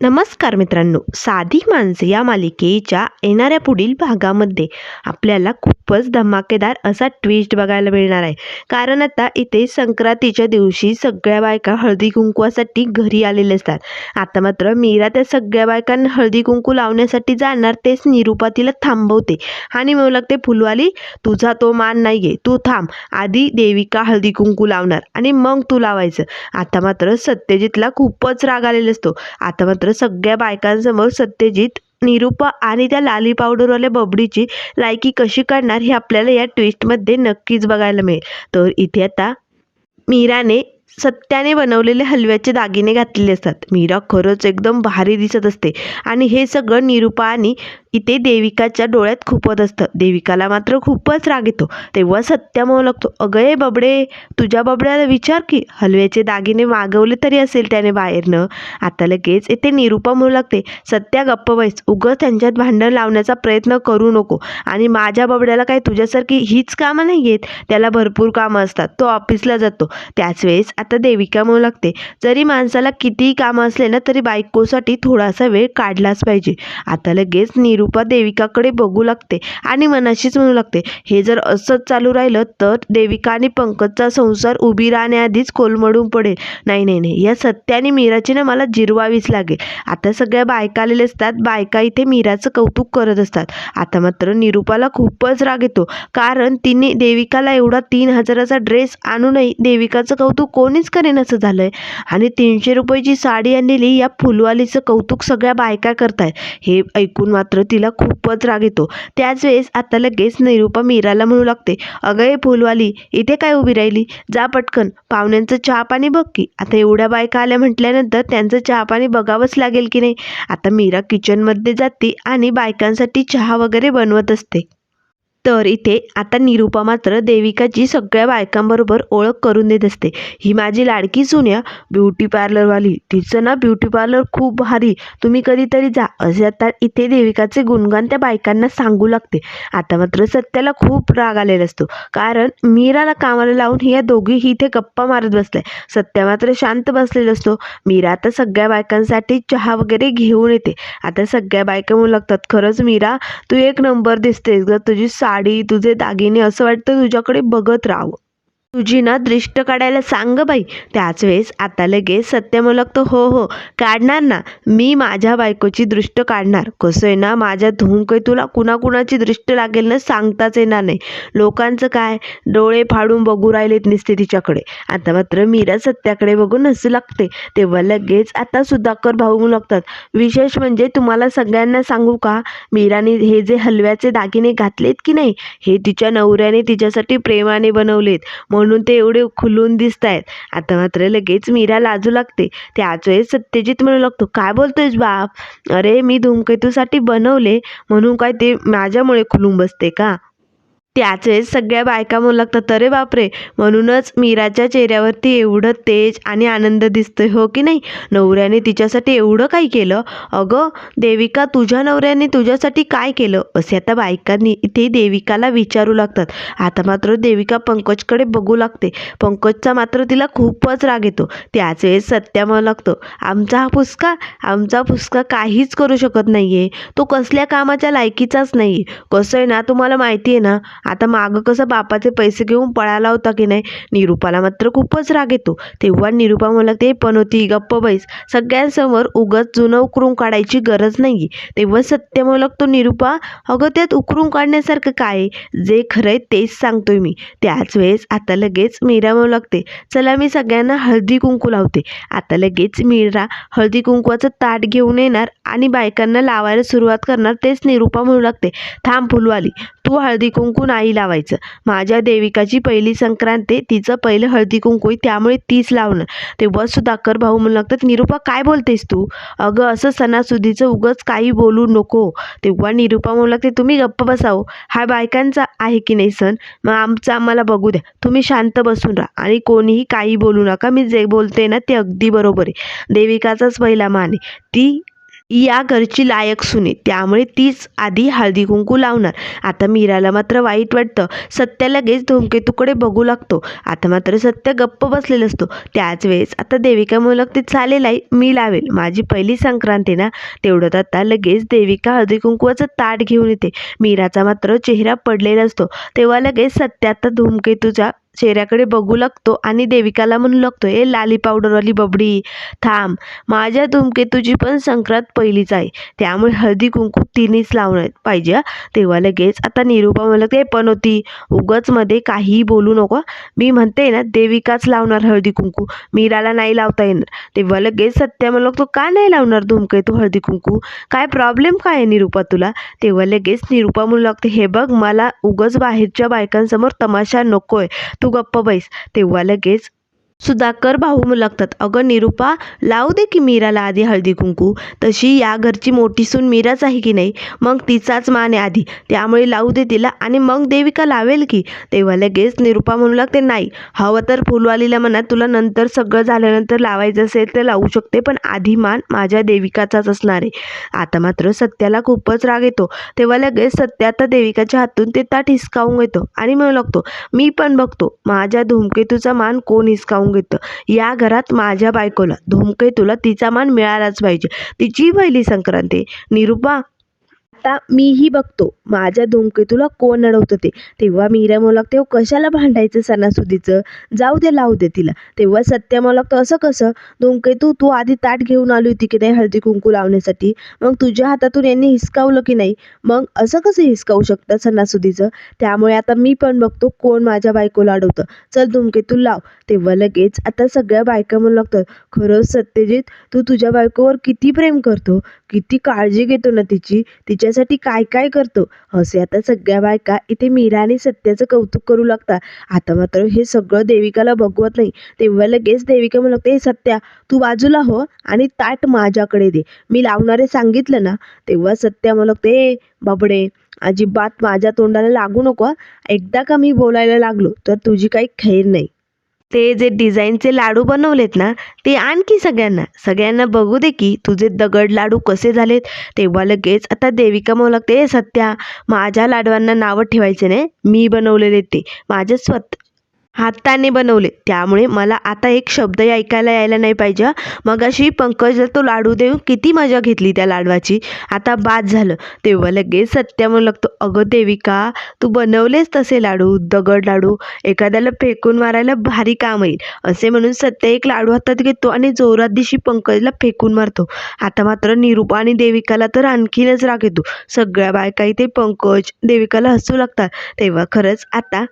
नमस्कार मित्रांनो साधी माणसे या मालिकेच्या येणाऱ्या पुढील भागामध्ये आपल्याला खूपच धमाकेदार असा ट्विस्ट बघायला मिळणार आहे. कारण आता इथे संक्रांतीच्या दिवशी सगळ्या बायका हळदी कुंकवासाठी घरी आलेले असतात. आता मात्र मीरा त्या सगळ्या बायकांना हळदी कुंकू लावण्यासाठी जाणार तेच निरूपा तिला थांबवते. आणि म्हणू लागते फुलवाली तुझा तो मान नाही आहे तू थांब. आधी देविका हळदी कुंकू लावणार आणि मग तू लावायचं. आता मात्र सत्यजितला खूपच राग आलेला असतो. आता मात्र सगळ्या बायकांसमोर सत्यजित निरूपा आणि त्या लाली पावडरवाल्या बबडीची लायकी कशी काढणार हे आपल्याला या ट्विस्टमध्ये नक्कीच बघायला मिळेल. तर इथे आता मीराने सत्याने बनवलेले हलव्याचे दागिने घातलेले असतात. मीरा खरंच एकदम भारी दिसत असते. आणि हे सगळं निरुपा आणि इथे देविकाच्या डोळ्यात खुपत असतं. देविकाला मात्र खूपच राग येतो. तेव्हा सत्या म्हणू लागतो अगं ए बबडे तुझ्या बबड्याला विचार की हलव्याचे दागिने मागवले तरी असेल त्याने बाहेरनं? आता लगेच इथे निरूपा म्हणू लागते सत्या गप्प बैस उगं त्यांच्यात भांडण लावण्याचा प्रयत्न करू नको. आणि माझ्या बबड्याला काय तुझ्यासारखी हीच कामं नाही आहेत त्याला भरपूर कामं असतात. तो ऑफिसला जातो. त्याच वेळेस आता देविका म्हणू लागते जरी माणसाला कितीही कामं असले ना तरी बायकोसाठी थोडासा वेळ काढलाच पाहिजे. आता लगेच निरूपा देविकाकडे बघू लागते आणि मनाशीच म्हणू लागते हे जर असंच चालू राहिलं तर देविका आणि पंकजचा संसार उभी राहण्याआधीच कोलमडून पडेल. नाही नाही नाही या सत्य आणि मीराची ना मला जिरवावीच लागेल. आता सगळ्या बायका आलेल्या असतात बायका इथे मीराचं कौतुक करत असतात. आता मात्र निरूपाला खूपच राग येतो कारण तिने देविकाला एवढा तीन हजाराचा ड्रेस आणूनही देविकाचं कौतुक कोण कोणीच करेन असं झालं आहे आणि तीनशे रुपयाची साडी आणलेली या फुलवालीचं कौतुक सगळ्या बायका करतायत. हे ऐकून मात्र तिला खूपच राग येतो. त्याच वेळेस आता लगेच निरूपा मीराला म्हणू लागते अगं हे फुलवाली इथे काय उभी राहिली? जा पटकन पाहुण्यांचं चहा पाणी बघ की. आता एवढ्या बायका आल्या म्हटल्यानंतर त्यांचं चहा पाणी बघावंच लागेल की नाही? आता मीरा किचनमध्ये जाते आणि बायकांसाठी चहा वगैरे बनवत असते. तर इथे आता निरूपा मात्र देविकाची सगळ्या बायकांबरोबर ओळख करून देत असते. ही माझी लाडकी जुन्या ब्युटी पार्लरवाली. तिचं ना ब्युटी पार्लर खूप भारी. तुम्ही कधीतरी जा. असे आता इथे देविकाचे गुणगान त्या बायकांना सांगू लागते. आता मात्र सत्याला खूप राग आलेला असतो. कारण मीराला कामाला लावून ह्या दोघीही इथे गप्पा मारत बसलाय. सत्या मात्र शांत बसलेला असतो. मीरा आता सगळ्या बायकांसाठी चहा वगैरे घेऊन येते. आता सगळ्या बायका म्हणू लागतात खरंच मीरा तू एक नंबर दिसतेस ग. तुझी साडी तुझे दागिने असं वाटतं तुझ्याकडे बघत राहावं? तुझी ना दृष्ट काढायला सांग बाई. त्याच वेळेस आता लगेच सत्य म्हणू हो हो. काढणार ना? मी माझ्या बायकोची दृष्ट काढणार. कसं आहे ना माझ्या धुंकय तुला कुणाकुणाची दृष्ट लागेल ना सांगताच येणार नाही. लोकांचं काय? डोळे फाडून बघू राहिलेत निसते तिच्याकडे. आता मात्र मीरा सत्याकडे बघून हसू लागते. तेव्हा लगेच आता सुधाकर भाऊ लागतात विशेष म्हणजे तुम्हाला सगळ्यांना सांगू का? मीराने हे जे हलव्याचे दागिने घातलेत की नाही? हे तिच्या नवऱ्याने तिच्यासाठी प्रेमाने बनवलेत. म्हणून ते एवढे खुलून दिसत आहेत आता मात्र लगेच मीरा लाजू लागते. त्याच वेळेस सत्यजित म्हणू लागतो काय बोलतोयस बाप? अरे मी धूमकेतूसाठी बनवले म्हणून काय ते माझ्यामुळे खुलून बसते का? त्याचेच सगळ्या बायका म्हणू लागतात अरे बापरे म्हणूनच मीराच्या चेहऱ्यावरती एवढं तेज आणि आनंद दिसतोय हो की नाही? नवऱ्याने तिच्यासाठी एवढं काही केलं? अगं देविका तुझ्या नवऱ्याने तुझ्यासाठी काय केलं? असे आता बायकांनी इथे देविकाला विचारू लागतात. आता मात्र देविका पंकजकडे बघू लागते. पंकजचा मात्र तिला खूपच राग येतो. त्याच वेळेस सत्या म्हणू लागतो आमचा हा फुसका आमचा फुसका काहीच करू शकत नाही आहे तो कसल्या कामाच्या लायकीचाच नाही आहे कसं आहे ना तुम्हाला माहिती आहे ना आता मागं कसं बापाचे पैसे घेऊन पळाला होता की नाही? निरूपाला मात्र खूपच राग येतो. तेव्हा निरूपा मला ते पण होती गप्प बैस. सगळ्यांसमोर उगत जुनं उकरून काढायची गरज नाही तेव्हा सत्य मला लागतो निरूपा अगं त्यात उकरून काढण्यासारखं काय? आहे? जे खरं आहे तेच सांगतोय मी. त्याच वेळेस आता लगेच मीरा म्हणू लागते चला मी सगळ्यांना हळदी कुंकू लावते. आता लगेच मीरा हळदी कुंकवाचं ताट घेऊन येणार आणि बायकांना लावायला सुरुवात करणार तेच निरूपा म्हणू लागते थांब फुलवाली तू हळदी कुंकू नाही लावायचं. माझ्या देविकाची पहिली संक्रांत आहे तिचं पहिलं हळदी कुंकू आहे त्यामुळे तीच लावणं. तेव्हा सुधाकर भाऊ म्हणू लागतात निरूपा काय बोलतेस तू? अगं असं सणासुदीचं उगच काही बोलू नको. तेव्हा निरूपा म्हणू लागते तुम्ही गप्प बसाव. हा बायकांचा आहे की नाही सण? मग आमचं आम्हाला बघू द्या. तुम्ही शांत बसून राहा आणि कोणीही काही बोलू नका. मी जे बोलते ना ते अगदी बरोबर आहे. देविकाचाच पहिला मान आहे. ती या घरची लायक सुने त्यामुळे तीच आधी हळदी कुंकू लावणार. आता मीराला मात्र वाईट वाटतं. सत्य लगेच धूमकेतूकडे बघू लागतो. आता मात्र सत्य गप्प बसलेला असतो. त्याच वेळेस आता देविका मुलक ते चालेल आई मी लावेल. माझी पहिली संक्रांती ना? तेवढ्यात आता लगेच देविका हळदी कुंकवाचं ताट घेऊन येते. मीराचा मात्र चेहरा पडलेला असतो. तेव्हा लगेच सत्य आता धूमकेतूच्या चेहऱ्याकडे बघू लागतो आणि देविकाला म्हणू लागतो ए लाली पावडरवाली बबडी थांब. माझ्या धूमकेतूची पण संक्रांत पहिलीच आहे. त्यामुळे हळदी कुंकू तिन्हीच लावणार पाहिजे तेव्हा लगेच आता निरूपा म्हणलं ते पण होती उगच मध्ये काहीही बोलू नको. मी म्हणते ना देविकाच लावणार हळदी कुंकू. मीराला नाही लावता येणार. तेव्हा लगेच सत्या म्हणलं तो का नाही लावणार धूमकेतू हळदी कुंकू? काय प्रॉब्लेम काय आहे निरूपा तुला? तेव्हा लगेच निरूपा म्हणू लागते हे बघ मला उगच बाहेरच्या बायकांसमोर तमाशा नकोय. तू तू गप्प बैस. तेव्हा लगेच सुधाकर भाऊ म्हणू लागतात अगं निरूपा लावू दे की मीराला आधी हळदी कुंकू. तशी या घरची मोठी सून मीराच आहे की नाही मग तिचाच मान आहे आधी. त्यामुळे लावू दे तिला आणि मग देविका लावेल की. तेव्हा लगेच निरूपा म्हणू लागते नाही हवं तर फुलवालीला म्हणा तुला नंतर सगळं झाल्यानंतर लावायचं असेल तर लावू शकते पण आधी मान माझ्या देविकाचाच असणार आहे. आता मात्र सत्याला खूपच राग येतो. तेव्हा लगेच सत्या आता देविकाच्या हातून ते ताट हिसकावून घेतो आणि म्हणू लागतो मी पण बघतो माझ्या धूमकेतूचा मान कोण हिसकावून घेतं. या घरात माझ्या बायकोला धुमकेतूला तिचा मान मिळालाच पाहिजे. तिची पहिली संक्रांती. निरूपा आता मीही बघतो. माझ्या धूमकेतूला कोण अडवतं ते? तेव्हा मीरा म्हणू लागते कशाला भांडायचं सणासुदीचं? जाऊ दे लावू दे तिला. तेव्हा सत्य म्हणू लागतं असं कसं? धूमकेतू तू आधी ताट घेऊन आली होती की नाही हळदी कुंकू लावण्यासाठी? मग तुझ्या हातातून यांनी हिसकावलं की नाही? मग असं कसं हिसकावू शकतं सणासुदीचं? त्यामुळे आता मी पण बघतो कोण माझ्या बायकोला अडवतं. चल धूमकेतू लाव. तेव्हा लगेच आता सगळ्या बायका म्हणू लागतात खरंच सत्यजित तू तुझ्या बायकोवर किती प्रेम करतो? किती काळजी घेतो ना तिची? तिच्या तिच्यासाठी काय काय करतो? असे आता सगळ्या बायका इथे मीरा आणि सत्याचं कौतुक करू लागतात. आता मात्र हे सगळं देविकाला बघवत नाही. तेव्हा लगेच देविका म्हणू लागते सत्या तू बाजूला हो आणि ताट माझ्याकडे दे. मी लावणारे सांगितलं ना? तेव्हा सत्या म्हणू लागते "ए बाबडे अजिबात माझ्या तोंडाला लागू नको एकदा का मी बोलायला लागलो तर तुझी काही खैर नाही. ते जे डिझाईनचे लाडू बनवलेत ना ते आणखी सगळ्यांना. सगळ्यांना बघू दे की तुझे दगड लाडू कसे झालेत. तेव्हा लगेच आता देविका म्हणू लागते सत्या माझ्या लाडवांना नावं ठेवायचे नाही. मी बनवलेले ते. माझ्या स्वत हाताने बनवले. त्यामुळे मला आता एक शब्द ऐकायला यायला नाही पाहिजे मग मगाशी पंकजला तो लाडू देऊन किती मजा घेतली त्या लाडवाची? आता बाद झालं. तेव्हा लगेच सत्या म्हणू लागतो अगं देविका तू बनवलेस तसे लाडू दगड लाडू. एखाद्याला फेकून मारायला भारी काम येईल. असे म्हणून सत्य एक लाडू हातात घेतो आणि जोरात दिशी पंकजला फेकून मारतो. आता मात्र निरूपा आणि देविकाला तर आणखीनच राग येतो. सगळ्या बायका इथे पंकज देविकाला हसू लागतात. तेव्हा खरंच आता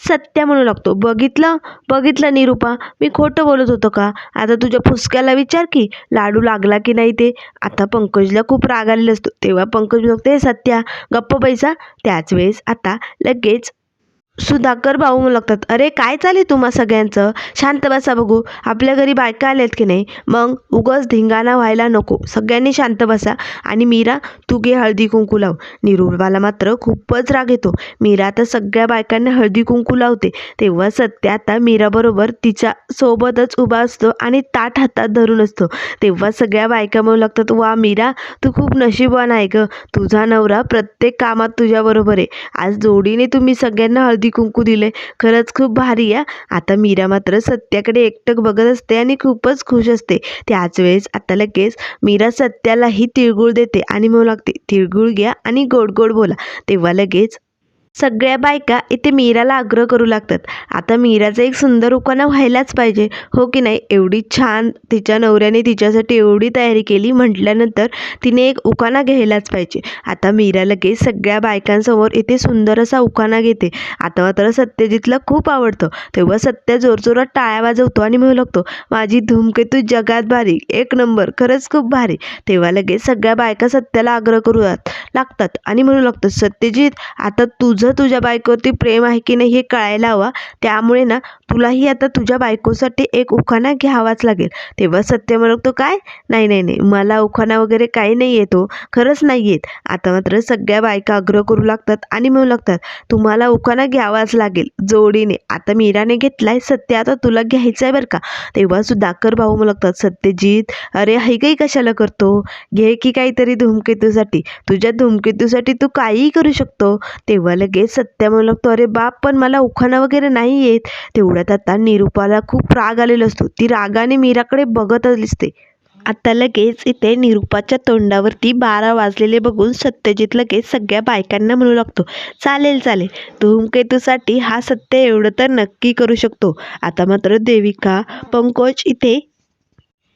सत्य म्हणू लागतो. बघितलं? बघितलं निरूपा मी खोटं बोलत होतो का? आता तुझ्या फुसक्याला विचार की लाडू लागला की नाही ते? आता पंकजला खूप राग आलेला असतो. तेव्हा पंकज बघते सत्या गप्प पैसा. त्याच वेळेस आता लगेच सुधाकर भाऊ म्हणू लागतात अरे काय चालेल तुम्हा सगळ्यांचं? शांत बसा बघू. आपल्या घरी बायका आल्यात की नाही? मग उगाच धिंगाणा व्हायला नको. सगळ्यांनी शांत बसा. आणि मीरा तू घे हळदी कुंकू लाव. निरूपाला मात्र खूपच राग येतो. मीरा आता सगळ्या बायकांना हळदी कुंकू लावते. तेव्हा सत्य आता मीराबरोबर तिच्या सोबतच उभा असतो आणि ताट हातात धरून असतो. तेव्हा सगळ्या बायका म्हणू लागतात वा मीरा तू खूप नशीबवान आहे ग. तुझा नवरा प्रत्येक कामात तुझ्याबरोबर आहे. आज जोडीने तुम्ही सगळ्यांना हळदी कुंकू दिले खरंच खूप भारी आहे आता मीरा मात्र सत्याकडे एकटक बघत असते आणि खूपच खुश असते. त्याच वेळेस आता लगेच मीरा सत्यालाही तिळगुळ देते आणि म्हणू लागते तिळगुळ घ्या आणि गोड गोड बोला. तेव्हा लगेच सगळ्या बायका इथे मीराला आग्रह करू लागतात. आता मीराचं एक सुंदर उखाणा व्हायलाच पाहिजे. हो की नाही? एवढी छान तिच्या नवऱ्याने तिच्यासाठी एवढी तयारी केली म्हटल्यानंतर तिने एक उखाणा घ्यायलाच पाहिजे. आता मीरा लगेच सगळ्या बायकांसमोर इथे सुंदर असा उखाणा घेते. आता मात्र सत्यजितला खूप आवडतं. तेव्हा सत्य जोरजोरात टाळ्या वाजवतो आणि म्हणू लागतो माझी धूमकेतू जगात भारी. एक नंबर. खरंच खूप भारी. तेव्हा लगेच सगळ्या बायका सत्याला आग्रह करू लाग- लागतात आणि म्हणू लागतं सत्यजित आता तुझं तुझं तुझ्या बायकोवरती प्रेम आहे की नाही हे कळायला हवं. त्यामुळे ना तुलाही आता तुझ्या बायकोसाठी एक उखाणा घ्यावाच लागेल. तेव्हा सत्य म्हणतो काय? नाही नाही नाही. मला उखाणा वगैरे काही नाही येतो खरंच नाही येत आता मात्र सगळ्या बायका आग्रह करू लागतात आणि म्हणू लागतात तुम्हाला उखाणा घ्यावाच लागेल जोडीने. आता मीराने घेतलाय सत्य आता तुला घ्यायचं आहे बरं का? तेव्हा सुधाकर भाऊ म्हणू लागतात सत्यजित अरे हे काही कशाला करतो? घे की काहीतरी धूमकेतूसाठी. तुझ्या धूमकेतूसाठी तू काहीही करू शकतो. तेव्हा लगेच सत्या म्हणू लागतो अरे बाप पण मला उखाणा वगैरे नाही येत. तेवढ्यात आता निरुपाला खूप राग आलेला असतो. ती रागाने मीराकडे बघत असते. आता लगेच इथे निरुपाच्या तोंडावरती बारा वाजलेले बघून सत्यजित लगेच सगळ्या बायकांना म्हणू लागतो चालेल चालेल. धूमकेतूसाठी हा सत्य एवढं तर नक्की करू शकतो. आता मात्र देविका पंकज इथे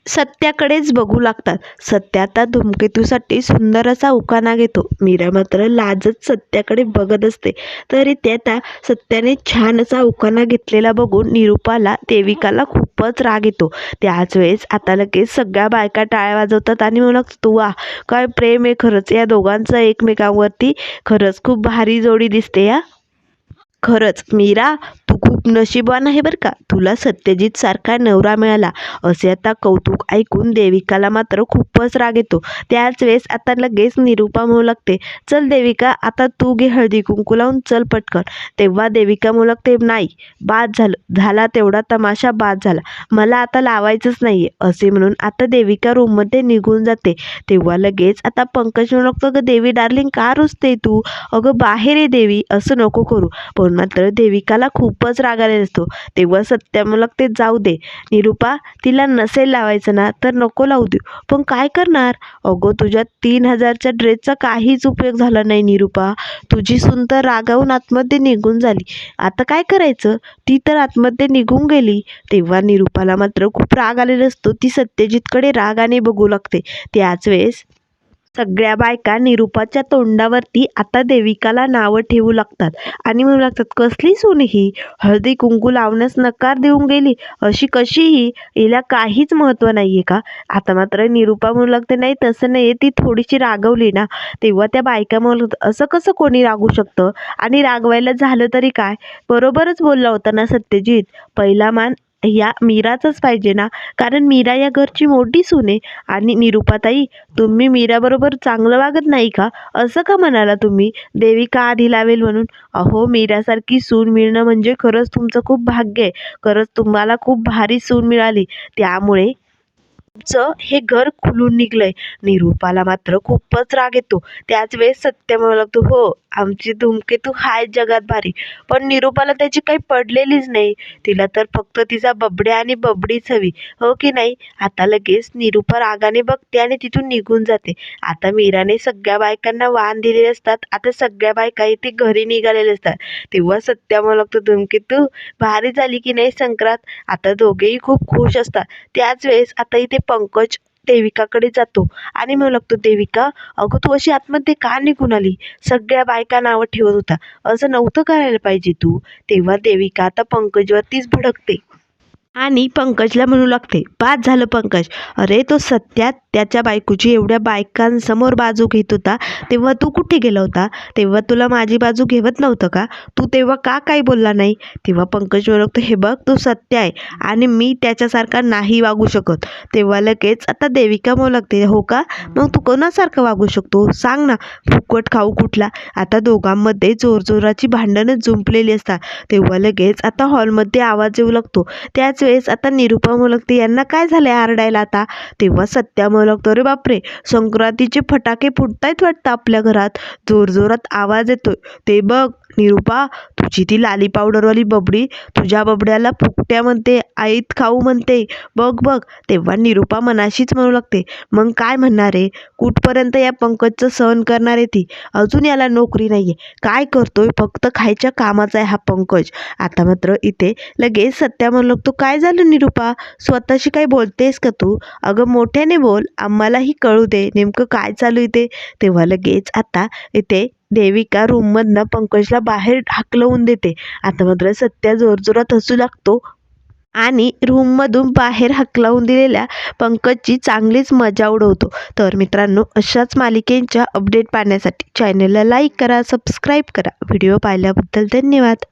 सत्याकडेच बघू लागतात. सत्य आता धूमकेतूसाठी सुंदर असा उखाणा घेतो. मीरा मात्र लाजत सत्याकडे बघत असते. तरी त्याता सत्याने छान असा उखाणा घेतलेला बघून निरुपाला देविकाला खूपच राग येतो. त्याच वेळेस आता लगेच सगळ्या बायका टाळ्या वाजवतात आणि म्हणत तू वा काय प्रेम आहे खरंच. या दोघांचं एकमेकांवरती खरंच खूप भारी जोडी दिसते या खरंच मीरा खूप नशीबवान आहे बरं का. तुला सत्यजित सारखा नवरा मिळाला. असे आता कौतुक ऐकून देविकाला मात्र खूपच राग येतो. त्याच वेळेस आता लगेच निरुपा म्हणू लागते चल देविका आता तू घे हळदी कुंकू लावून चल पटकन. तेव्हा देविका म्हणू लागते नाही बाद झालं झाला तेवढा तमाशा बाद झाला. मला आता लावायचंच नाही असे म्हणून आता देविका रूममध्ये निघून जाते. तेव्हा लगेच आता पंकज म्हणू लागतो अगं देवी डार्लिंग का रुजते तू? अगं बाहेर ये देवी असं नको करू. पण मात्र देविकाला खूपच राग आलेला असतो तेव्हा सत्या ते जाऊ दे. निरुपा तिला नसेल लावायचं ना तर नको लावू देऊ. पण काय करणार? अगो तुझ्या तीन हजारच्या ड्रेसचा काहीच उपयोग झाला नाही निरुपा. तुझी सून तर रागावून आतमध्ये निघून झाली. आता काय करायचं? ती तर आतमध्ये निघून गेली. तेव्हा निरुपाला मात्र खूप राग आलेला असतो. ती सत्यजितकडे रागाने बघू लागते. त्याच वेळेस सगळ्या बायका निरुपाच्या तोंडावरती आता देविकाला नावं ठेवू लागतात. आणि म्हणू लागतात कसली सोनी ही? हळदी कुंकू लावण्यास नकार देऊन गेली. अशी कशी ही? हिला काहीच महत्त्व नाही आहे का? आता मात्र निरुपा म्हणू लागते नाही तसं नाही ती थोडीशी रागवली ना तेव्हा त्या बायका म्हणू लागतात असं कसं कोणी रागू शकतं? आणि रागवायला झालं तरी काय? बरोबरच बोलला होता ना सत्यजित. पहिला मान या मीराचंच पाहिजे ना? कारण मीरा या घरची मोठी सून आहे. आणि निरुपाताई तुम्ही मीराबरोबर चांगलं वागत नाही का? असं का म्हणाला तुम्ही? देवी का आधी लावेल म्हणून? अहो मीरासारखी सून मिळणं म्हणजे खरंच तुमचं खूप भाग्य आहे. खरंच तुम्हाला खूप भारी सून मिळाली. त्यामुळे तुमचं हे घर खुलून निघलंय. निरूपाला मात्र खूपच राग येतो. त्याच वेळेस सत्य म्हणतो लागतो हो आमची धूमकेतू हाय जगात भारी. पण निरूपाला त्याची काही पडलेलीच नाही. तिला तर फक्त तिचा बबड्या आणि बबडीच हवी. हो की नाही? आता लगेच निरूपा रागाने बघते आणि तिथून निघून जाते. आता मीराने सगळ्या बायकांना वाण दिलेले असतात. आता सगळ्या बायका इथे घरी निघालेले असतात. तेव्हा सत्या म्हणतो धूमकेतू भारी झाली की नाही संक्रांत? आता दोघेही खूप खुश असतात. त्याच वेळेस आता इथे पंकज देविकाकडे जातो. आणि म्हणू लागतो देविका अगं तू अशी आतमध्ये का निघून आली? सगळ्या बायका नावं ठेवत होता असं नव्हतं करायला पाहिजे तू. तेव्हा देविका आता पंकजवरतीच भडकते. आणि पंकजला म्हणू लागते बाद झालं पंकज. अरे तो सत्यात त्याच्या बायकोची एवढ्या बायकांसमोर बाजू घेत होता तेव्हा तू कुठे गेला होता? तेव्हा तुला माझी बाजू घेवत नव्हतं का? तू तेव्हा का काही बोलला नाही? तेव्हा पंकज ओळखतो लागतो हे बघ तू सत्य आहे आणि मी त्याच्यासारखा नाही वागू शकत. तेव्हा लगेच आता देविका म्हणू लागते हो का? मग तू कोणासारखं वागू शकतो? सांग ना फुकट खाऊ कुठला? आता दोघांमध्ये जोरजोराची भांडणं जुंपलेली असतात. तेव्हा लगेच आता हॉलमध्ये आवाज येऊ लागतो. त्याच वेळेस आता निरुपा म्हणू यांना काय झालंय आरडायला आता? तेव्हा सत्या म्हणू रे अरे बापरे संक्रांतीचे फटाके फुटतायत वाटतं आपल्या घरात. जोरजोरात आवाज येतोय. ते बघ निरुपा तुझी ती लाली पावडरवाली बबडी तुझ्या बबड्याला फुकट्या म्हणते आईत खाऊ म्हणते. बघ बघ तेव्हा निरुपा मनाशीच म्हणू लागते. मग काय म्हणणार आहे? कुठपर्यंत या पंकजचं सहन करणार आहे ती? अजून याला नोकरी नाही आहे काय करतोय? फक्त खायच्या कामाचा आहे हा पंकज. आता मात्र इथे लगेच सत्या म्हणू लागतो काय काय झालं निरुपा? स्वतःशी काही बोलतेस का तू? अगं मोठ्याने बोल. आम्हालाही कळू दे नेमकं काय चालू इथे तेव्हा लगेच आता इथे देविका रूममधनं पंकजला बाहेर ढाकलवून देते. आता मात्र सत्या जोरजोरात हसू लागतो. आणि रूममधून बाहेर हकलावून दिलेल्या पंकजची चांगलीच मजा उडवतो. तर मित्रांनो अशाच मालिकेंच्या अपडेट पाहण्यासाठी चॅनलला लाईक करा सबस्क्राईब करा. व्हिडिओ पाहिल्याबद्दल धन्यवाद.